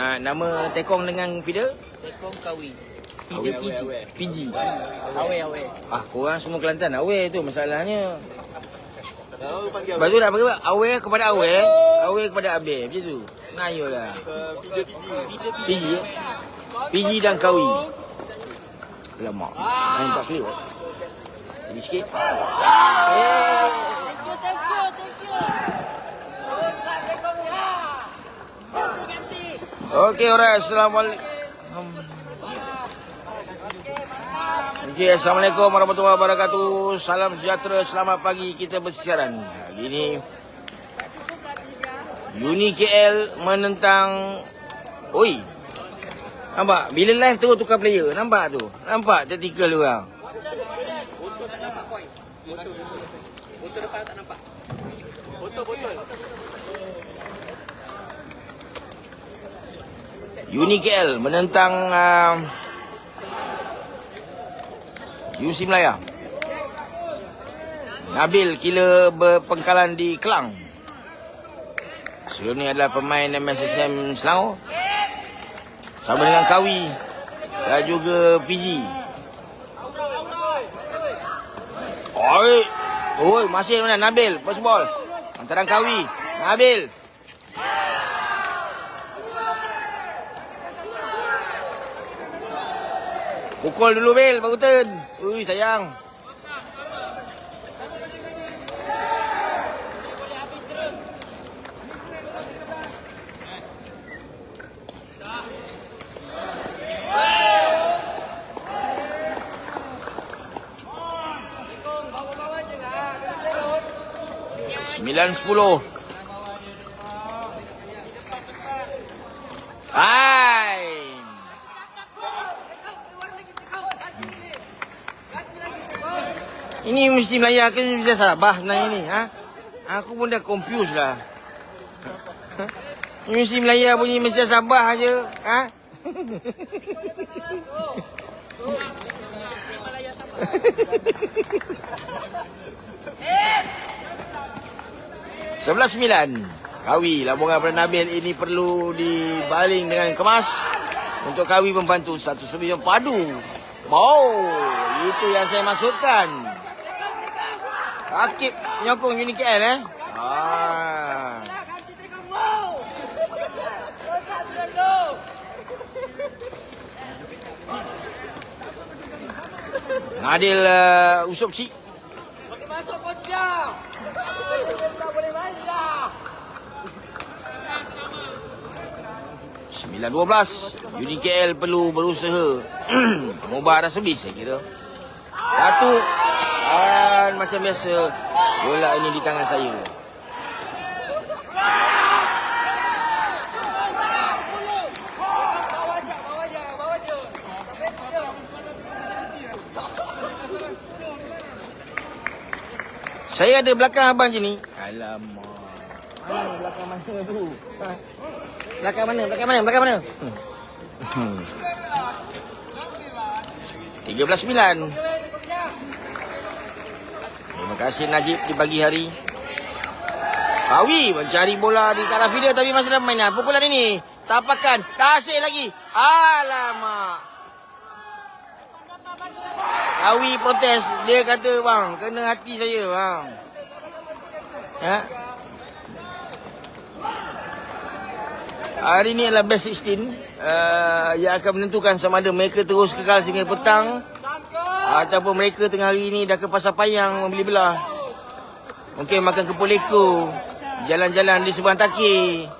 Ah, nama tekong dengan feeder? Tekong kawi. Awe, PG. PG. Awe awe. Ah, korang semua Kelantan awe tu masalahnya. Lepas tu nak panggil apa? awe kepada awe, awe kepada abe. Macam tu. Lah. Uh, video PG. PG eh? PG dan kawi. Alamak. Main tak clear. Jadi sikit. Eh. Okey, alright. Assalamualaikum. Okey, Assalamualaikum warahmatullahi wabarakatuh. Salam sejahtera, selamat pagi. Kita bersiaran. Hari ini Uni KL menentang Oi. Nampak? Bila live tu tukar player. Nampak tu? Nampak dia orang. Botol depan tak nampak. Uni KL menentang uh, UC Melaya. Nabil kila berpengkalan di Kelang. Sebelum ni adalah pemain MSSM Selangor. Sama dengan Kawi dan juga PG. Oi. Oi, masih mana Nabil first ball. Antara Kawi. Nabil. Pukul dulu Bil, baru turn. Ui, sayang. Sembilan sepuluh. Ini mesti Melaya ke mesti Sabah sebenarnya ni, ha? Aku pun dah confused lah. Ha? Ini mesti Melaya bunyi mesti Sabah aja, ha? Sebelas sembilan. Kawi labungan pada Nabil ini perlu dibaling dengan kemas untuk Kawi membantu satu sembilan padu. Wow, itu yang saya maksudkan. Rakib menyokong Uni KL eh. Ah. Adil uh, Usup si. Boleh masuk. Tak boleh main dah. 9-12 Uni KL perlu berusaha Mubah dah sebis saya kira Satu Dan macam biasa Bola ini di tangan saya. Saya ada belakang abang je ni Alamak Mana belakang mana tu ha? Belakang mana, belakang mana, belakang mana Hmm. 13-9 Terima kasih Najib di pagi hari Kawi mencari bola di arah feeder tapi masih dalam mainan. Pukulan ini. Tapakan. Tak asyik lagi. Alamak. Kawi protes. Dia kata bang, kena hati saya bang. Ya. Hari ini adalah best 16 uh, yang akan menentukan sama ada mereka terus kekal sehingga petang ataupun mereka tengah hari ini dah ke pasar payang membeli belah. Mungkin makan kepul leko. Jalan-jalan di seberang takir.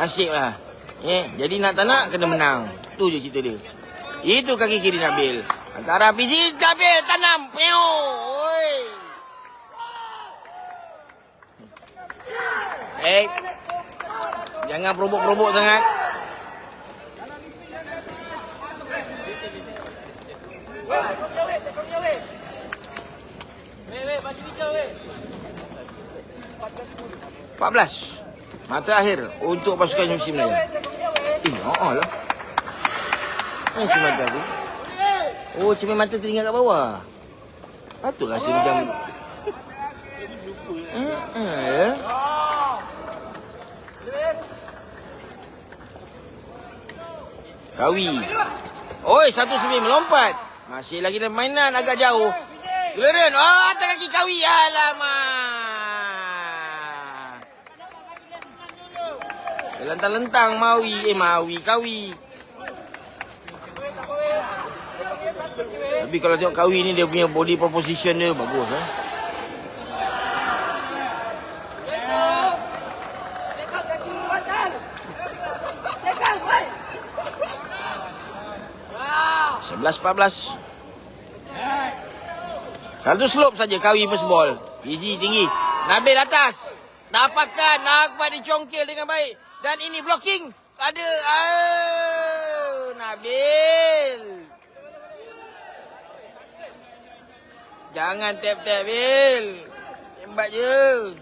Nasib lah. Yeah. Jadi nak tak nak kena menang. Tu je cerita dia. Itu kaki kiri Nabil. Antara PG Nabil tanam. Peo. Oi. Eh. Jangan perobok-perobok sangat. 14. Mata akhir untuk pasukan New Zealand. Eh, oh lah. Ini cuma mata aku. Oh, cermin mata tu tinggal kat bawah. Patut rasa macam... Eh, eh, ya. Kawi. Oi, satu semi melompat. Masih lagi dalam mainan agak jauh. Geleran. Oh, atas kaki Kawi. Alamak. Lentang-lentang Mawi. Eh, Mawi. Kawi. Tapi kalau tengok Kawi ni dia punya body proposition dia bagus eh. 11-14. Satu slope saja Kawi first ball. Easy tinggi. Nabil atas. Dapatkan. Akbar dicongkel dengan baik. Dan ini blocking. Ada. Oh, Nabil. Jangan tap-tap, Bil. Tembak je.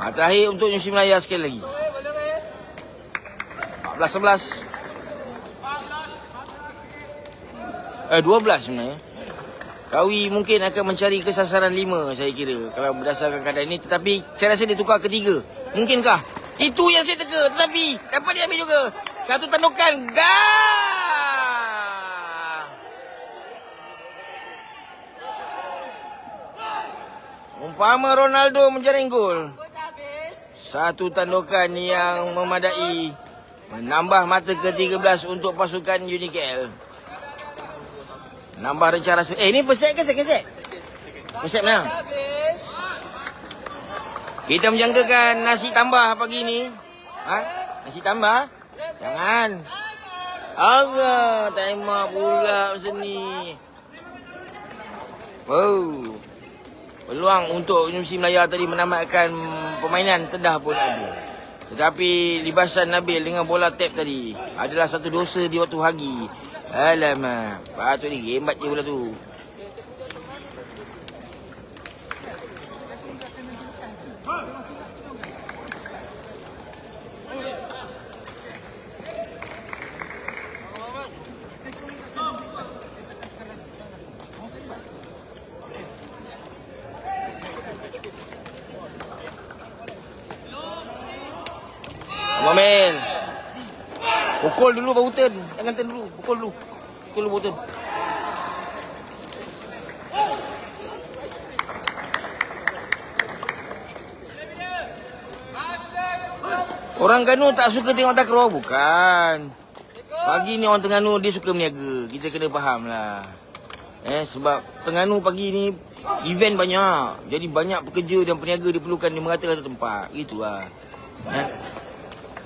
Ha, terakhir untuk Yusi Melaya sekali lagi. 14-11. Eh, 12 sebenarnya. Kawi mungkin akan mencari kesasaran 5 saya kira. Kalau berdasarkan keadaan ini. Tetapi saya rasa dia tukar ke 3. Mungkinkah? Itu yang saya teka. Tetapi dapat dia ambil juga. Satu tandukan. Gah! Umpama Ronaldo menjaring gol. Satu tandukan yang memadai menambah mata ke-13 untuk pasukan Unikel. Nambah rencana. Eh, ni first set ke second set? First set menang. Habis. Kita menjangkakan nasi tambah pagi ni. Ha? Nasi tambah? Jangan. Agak timer pula macam ni. Wow. Peluang untuk Universiti Melaya tadi menamatkan permainan tedah pun ada. Tetapi libasan Nabil dengan bola tap tadi adalah satu dosa di waktu hagi. Alamak. Patut ni gembat je bola tu. Pukul dulu baru turn. Jangan turn dulu. Pukul dulu. Pukul dulu baru turn. Orang Ganu tak suka tengok takraw bukan. Pagi ni orang Terengganu dia suka meniaga. Kita kena faham lah. Eh sebab Terengganu pagi ni event banyak. Jadi banyak pekerja dan peniaga diperlukan di merata-rata tempat. Gitulah. Eh.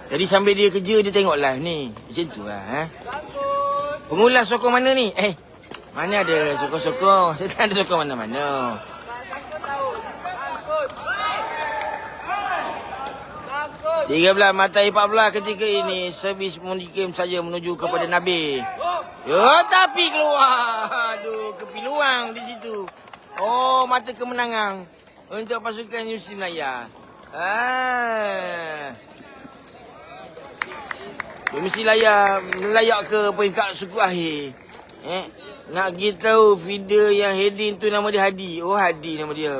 Jadi sambil dia kerja dia tengok live ni. Macam tu lah. Sangkut. Pengulas sokong mana ni? Eh. Mana ada sokong-sokong? Saya tak ada sokong mana-mana. Sangkut. Sangkut. 13 matai 14 ketika ini servis Game saja menuju kepada Nabi. Ya tapi keluar. Aduh kepiluang di situ. Oh mata kemenangan untuk pasukan Universiti Melaya. Ah. Universiti Melaya melayak ke peringkat suku akhir. Eh, nak pergi tahu video yang heading tu nama dia Hadi. Oh Hadi nama dia.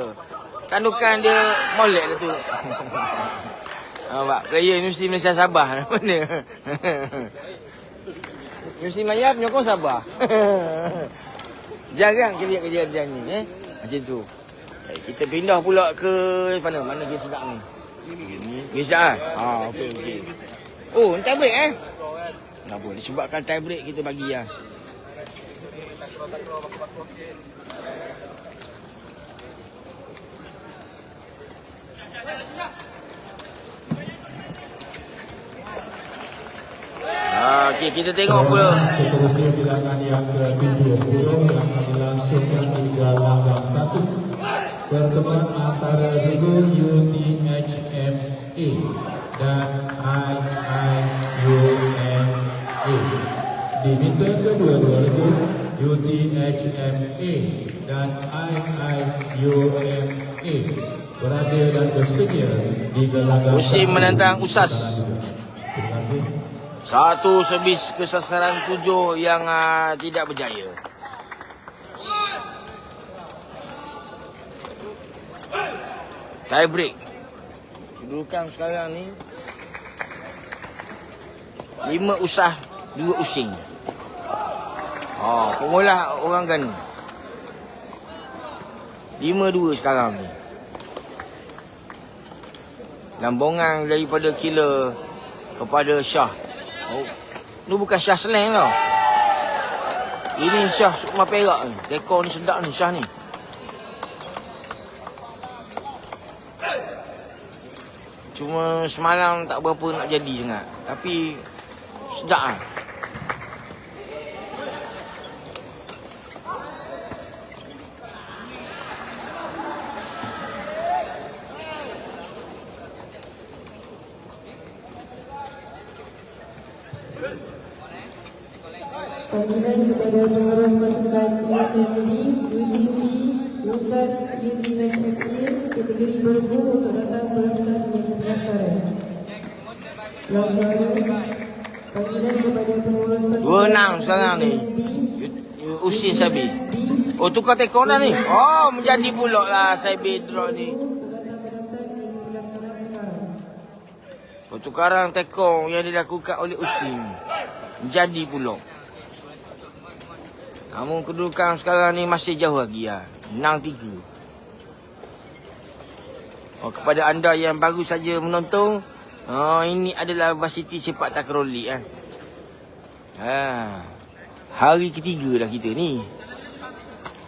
Tandukan dia molek dah tu. Nampak? Player Universiti Malaysia Sabah dia. Universiti Melayu penyokong Sabah. Jarang kita lihat kejadian ni. Eh? Macam tu. Eh, kita pindah pula ke mana? Mana game sedap ni? Game sedap lah? Ah, okey, okey. Oh, ni tie break eh? Tak boleh. Disebabkan tie break kita bagi lah. Ah, okey, kita tengok pula. Seterusnya bilangan yang ke-70 yang akan dilangsungkan di Liga Langgang 1 Pertemuan antara Regu UTHMA dan IIUMA Di minta kedua-dua regu UTHMA dan IIUMA A berada dan bersedia di gelanggang Musim menentang Usas. Terima kasih. Satu servis ke sasaran tujuh yang uh, tidak berjaya. Tie break. Kedudukan sekarang ni lima usah, dua using. Oh, pemula orang kan. Lima dua sekarang ni. Lambongan daripada killer kepada Syah. Oh. Ni bukan Syah Slang tau. Ini Syah Sukma Perak ni. Rekor ni sedap ni Syah ni. Cuma semalam tak berapa nak jadi sangat. Tapi sedap lah. Panggilan kepada pengurus pasukan UMB, UCP, USAS, UDMH FA, kategori bergu Yang suara, panggilan kepada pengurus pasukan Wenang sekarang ni. Usin Sabi. Oh tukar tekor dah ni. Oh menjadi pulak lah Sabi draw ni. Pertukaran tekong yang dilakukan oleh Usin Menjadi pula Namun kedudukan sekarang ni masih jauh lagi lah 6-3 oh, Kepada anda yang baru saja menonton oh, Ini adalah Varsity Sepak Takraw League eh. ha. Hari ketiga dah kita ni.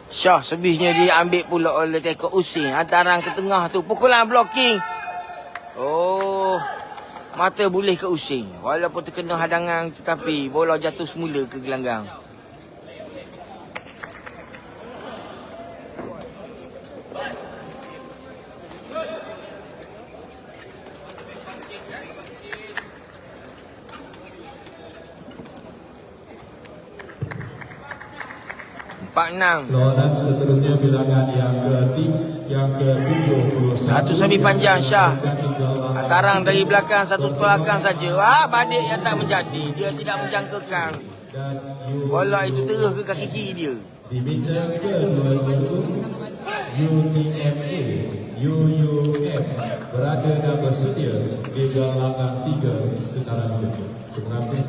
Syah sebisnya diambil pula oleh tekok Usin. Hantaran ke tengah tu Pukulan blocking. Oh Mata boleh ke using Walaupun terkena hadangan Tetapi bola jatuh semula ke gelanggang Enam. Lawanan seterusnya bilangan yang ke yang ke-71. Satu. Sabi panjang, Syah. Hantaran dari belakang Satu belakang saja. Ah, Badik yang tak menjadi. Dia tidak menjangkakan. Dan Bola itu terus ke kaki kiri dia. Di meter ke-22 UTMA UUM berada dan bersedia di gelanggang 3 sekarang ini. Terima kasih.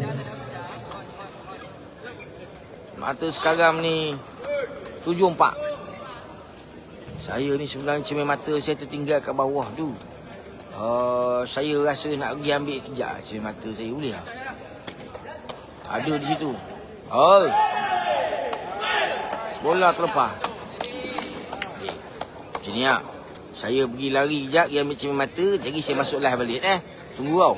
Mata sekarang ni Tujuh empat. Saya ni sebenarnya cermin mata Saya tertinggal kat bawah tu. Uh, Saya rasa nak pergi ambil kejap Cermin mata saya boleh tak? Ada di situ. Oi Bola terlepas. Macam ni tak Saya pergi lari kejap Pergi ambil cermin mata Jadi saya masuk live balik eh. Tunggu tau